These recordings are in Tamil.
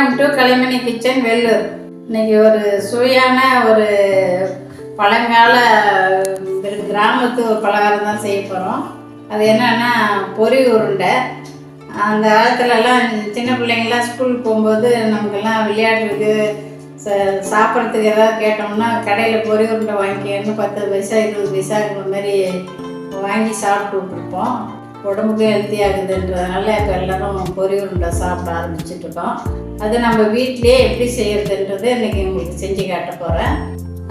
Welcome to Kalaimani kitchen Vellur இன்னைக்கு ஒரு சுவையான ஒரு பழங்கால கிராமத்து ஒரு பலகாரம் தான் செய்ய போகிறோம் அது என்னன்னா பொரி உருண்டை. அந்த காலத்துலலாம் சின்ன பிள்ளைங்கள்லாம் ஸ்கூல் போகும்போது நமக்கெல்லாம் விளையாடுறதுக்கு ச சாப்பிட்றதுக்கு ஏதாவது கேட்டோம்னா கடையில் பொரி உருண்டை வாங்கிக்கணும்னு பத்து பைசா இருபது பைசா இருக்கிற மாதிரி வாங்கி சாப்பிட்டு விட்டுருப்போம். உடம்புக்கு ஹெல்த்தியாகுதுன்றதுனால இப்போ எல்லாரும் பொறி உருண்டை சாப்பிட ஆரம்பிச்சுட்டுருக்கோம் அது நம்ம வீட்டிலேயே எப்படி செய்கிறதுன்றது இன்றைக்கி உங்களுக்கு செஞ்சு காட்ட போகிறேன்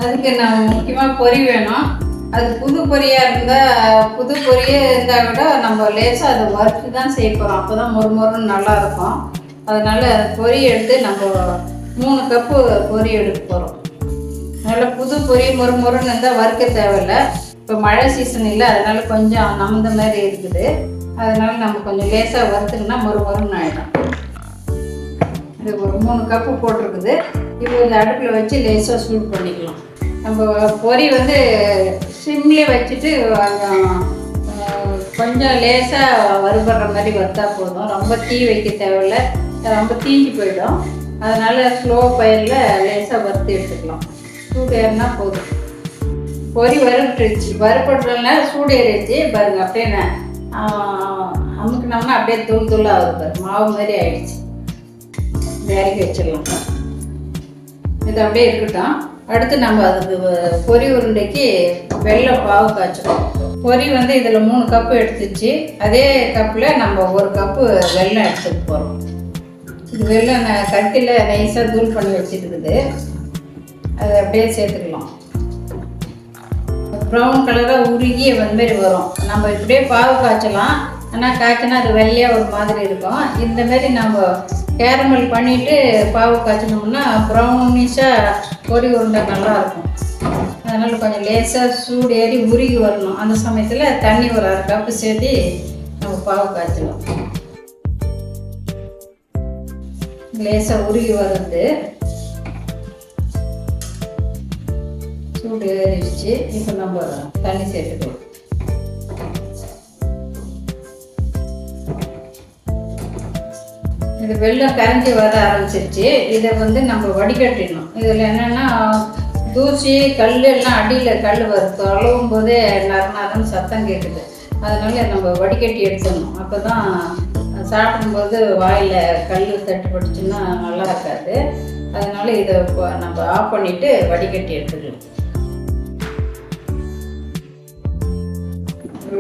அதுக்கு நான் முக்கியமாக பொரி வேணும். அது புது பொரியாக இருந்தால் புது பொரியே இருந்தால் விட நம்ம லேசாக அதை வறுத்து தான் செய்ய போகிறோம் அப்போ தான் மொறு மொறுன்னு நல்லாயிருக்கும் அதனால் பொரி எடுத்து நம்ம மூணு கப்பு பொரி எடுக்க போகிறோம் அதனால் புது பொரி மொறு மொறுன்னு இருந்தால் வறுக்க தேவையில்லை. இப்போ மழை சீசன் இல்லை அதனால கொஞ்சம் நமுந்த மாதிரி இருக்குது. அதனால நம்ம கொஞ்சம் லேசாக வறுத்துங்கன்னா மறு மொறுன்னு ஆகிடும் இது ஒரு மூணு கப்பு போட்டிருக்குது. இப்போ இந்த அடுப்பில் வச்சு லேசாக சூடு பண்ணிக்கலாம். நம்ம பொரி வந்து சிம்லேயே வச்சுட்டு கொஞ்சம், லேசாக வறுபடுற மாதிரி வறுத்தா போதும். ரொம்ப தீ வைக்க தேவையில்ல. ரொம்ப தீஞ்சு போயிடும். அதனால ஸ்லோ பயிரில் லேசாக வறுத்து எடுத்துக்கலாம். சூடு ஏறினா போதும். பொரி வறுட்டுருச்சு வறுபடுறதுனால சூடு ஏறிடுச்சு. பாருங்க அப்படியே என்ன? அமுக்குனோம்னா அப்படியே தூள் தூள் ஆகுது பாரு. மாவு மாதிரி ஆயிடுச்சு. இதை இறக்கி வச்சிடலாம். இது அப்படியே இருக்கட்டும். அடுத்து நம்ம அதுக்கு பொறி பொரி உருண்டைக்கு வெள்ளை பாவு காய்ச்சணும் பொரி வந்து இதில் மூணு கப்பு எடுத்துச்சு. அதே கப்பில் நம்ம ஒரு கப்பு வெல்லம் எடுத்துகிட்டு போகிறோம் இது வெள்ளம் நான் கட்டியில் நைஸாக தூள் பண்ணி வச்சுருக்குது அதை அப்படியே சேர்த்துக்கலாம். ப்ரௌன் கலராக உருகி அந்த மாதிரி வரும். நம்ம இப்படியே பாவு காய்ச்சலாம். ஆனால் காய்ச்சினா அது வெள்ளையாக ஒரு மாதிரி இருக்கும். இந்த மாரி நம்ம கேரமல் பண்ணிவிட்டு பாவு காய்ச்சினோம்னா ப்ரௌனிஷாக பொடி உருண்டை நல்லாயிருக்கும் அதனால் கொஞ்சம் லேசாக சூடு ஏறி உருகி வரணும். அந்த சமயத்தில் தண்ணி ஒரு அரை கப்பு சேர்த்து நம்ம பாவு காய்ச்சலாம் லேசாக உருகி வருது சூடு ஏறிடுச்சு இப்போ நம்ம தண்ணி சேர்த்துக்கலாம். இது வெள்ளம் கரைஞ்சி வர ஆரம்பிச்சிருச்சு. இதை வந்து நம்ம வடிகட்டிடணும். இதில் என்னென்னா தூசி கல் எல்லாம் அடியில் கல் வருது தொலவும் போதே நர சத்தம் கேட்குது அதனால நம்ம வடிகட்டி எடுத்துடணும். அப்போ தான் சாப்பிடும்போது வாயில் கல் தட்டுப்பட்டுச்சுன்னா நல்லா இருக்காது. அதனால இதை இப்போ நம்ம ஆஃப் பண்ணிவிட்டு வடிகட்டி எடுத்துக்கலாம்.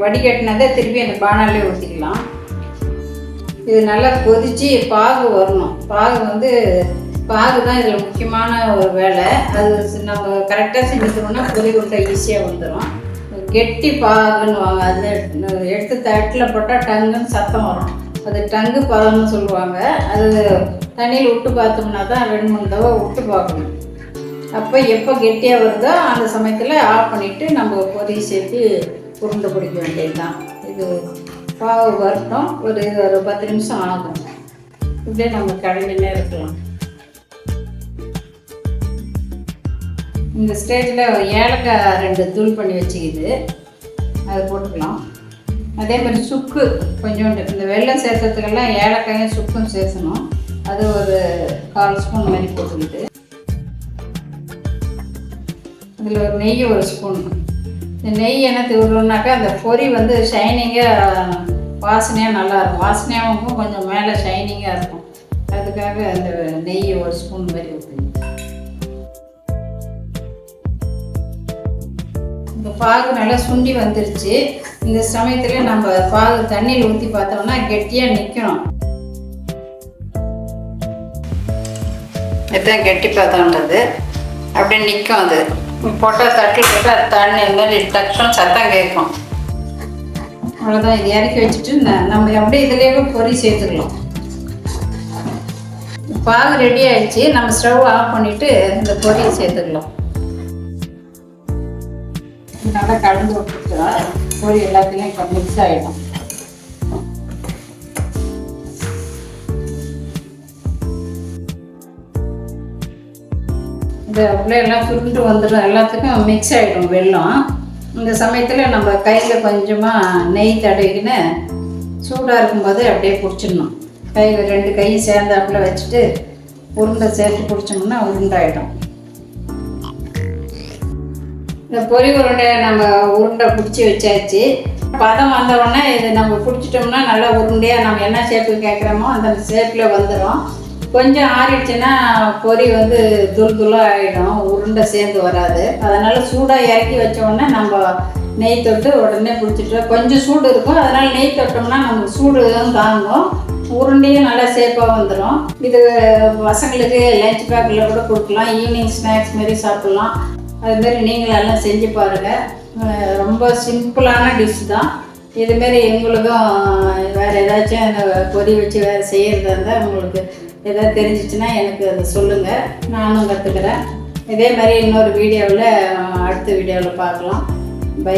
வடிகட்டினதை திருப்பி அந்த பானாலே ஊற்றிக்கலாம் இது நல்லா கொதித்து பாகு வரணும். பாகு வந்து பாகு தான் இதில் முக்கியமான ஒரு வேலை. அது நம்ம கரெக்டாக செஞ்சுட்டோம்னா பொரி உருண்டை ஈஸியாக வந்துடும் கெட்டி பாகுன்னு வாங்க அது எடுத்து தட்டில் போட்டால் டங்குன்னு சத்தம் வரும். அது டங்கு பதம்னு சொல்லுவாங்க. அது தண்ணியில் விட்டு பார்த்தோம்னா தான் ரெண்டு மூணு தடவை விட்டு பார்க்கணும். அப்போ எப்போ கெட்டியாக வருதோ அந்த சமயத்தில் ஆஃப் பண்ணிவிட்டு நம்ம பொதி சேர்த்து உருண்டை பிடிக்க வேண்டியது தான் இது பாவு வரட்டும் ஒரு ஒரு பத்து நிமிஷம் ஆகும். இப்படியே நம்ம கடைஞ்சினே இருக்கலாம். இந்த ஸ்டேஜில் ஏலக்காய் ரெண்டு தூள் பண்ணி வச்சுக்கிது. அதை போட்டுக்கலாம். அதே மாதிரி சுக்கு கொஞ்சோண்டு. இந்த வெள்ளம் சேர்த்ததுக்கெல்லாம் ஏலக்காயும் சுக்கும் சேர்க்கணும் அது ஒரு கால் ஸ்பூன் மாதிரி போட்டுக்கிட்டு. இதில் ஒரு நெய் ஒரு ஸ்பூன். நெய் என்ன விடணுன்னாக்கா அந்த பொரி வந்து ஷைனிங்காக வாசனையாக நல்லா இருக்கும் வாசனையாகவும் இருக்கும் கொஞ்சம் மேலே ஷைனிங்காக இருக்கும். அதுக்காக அந்த நெய் ஒரு ஸ்பூன் மாதிரி ஊற்றுங்க இந்த பாகு நல்லா சுண்டி வந்துருச்சு. இந்த சமயத்தில் நம்ம பாகு தண்ணியில் ஊற்றி பார்த்தோம்னா கெட்டியாக நிற்கணும் இதுதான் கெட்டி பார்த்தோன்றது அப்படியே நிற்கும் அது. போட்டால் தட்டில் போட்டால் தண்ணி மாதிரி டக்குன்னு சத்தம் கேட்கும். அவ்வளோதான் இது இறக்கி வச்சுட்டு நம்ம அப்படியே இதுலேயே பொரி சேர்த்துக்கலாம். பாகு ரெடி ஆயிடுச்சு. நம்ம ஸ்டவ் ஆஃப் பண்ணிவிட்டு இந்த பொரியை சேர்த்துக்கலாம். நல்லா கலந்து விட்டுட்டா பொரி எல்லாத்துலேயும் இப்போ மிக்ஸ் ஆகிடும் இந்த அப்படியே எல்லாம் சுருண்டு வந்துடும் எல்லாத்துக்கும் மிக்ஸ் ஆகிடும் வெள்ளம். இந்த சமயத்தில் நம்ம கையில் கொஞ்சமாக நெய் தடவிக்கின்னு சூடாக இருக்கும்போது அப்படியே பிடிச்சிடணும். கையில் ரெண்டு கையும் சேர்ந்தாப்புல வச்சுட்டு உருண்டை சேர்த்து பிடிச்சோம்னா உருண்டாயிடும். இந்த பொரி உருண்டையை நம்ம உருண்டை பிடிச்சி வச்சாச்சு. பதம் வந்தவுடனே இது நம்ம பிடிச்சிட்டோம்னா நல்லா உருண்டையாக நம்ம என்ன ஷேப்பு கேட்குறோமோ அந்த ஷேப்பில் வந்துடும் கொஞ்சம் ஆறிடுச்சுன்னா பொரி வந்து துள் துளாக ஆகிடும் உருண்டை சேர்ந்து வராது. அதனால் சூடாக இறக்கி வச்சோடனே நம்ம நெய் தொட்டு உடனே பிடிச்சிட்டு கொஞ்சம் சூடு இருக்கும். அதனால் நெய் தொட்டோம்னா நமக்கு சூடு தாங்கும். உருண்டையும் நல்லா சேஃபாக வந்துடும் இது பசங்களுக்கு லஞ்ச் பேக்கில் கூட கொடுக்கலாம். ஈவினிங் ஸ்நாக்ஸ் மாரி சாப்பிட்லாம். அதுமாரி நீங்களும் எல்லாம் செஞ்சு பாருங்கள் ரொம்ப சிம்பிளான டிஷ் தான். இதுமாரி எங்களுக்கும் வேறு ஏதாச்சும் இந்த பொதி வச்சு வேறு செய்கிறதா இருந்தால் உங்களுக்கு ஏதாவது தெரிஞ்சிச்சுன்னா எனக்கு அதை சொல்லுங்கள் நானும் கற்றுக்கிறேன் இதே மாதிரி இன்னொரு வீடியோவில் அடுத்த வீடியோவில் பார்க்கலாம். பை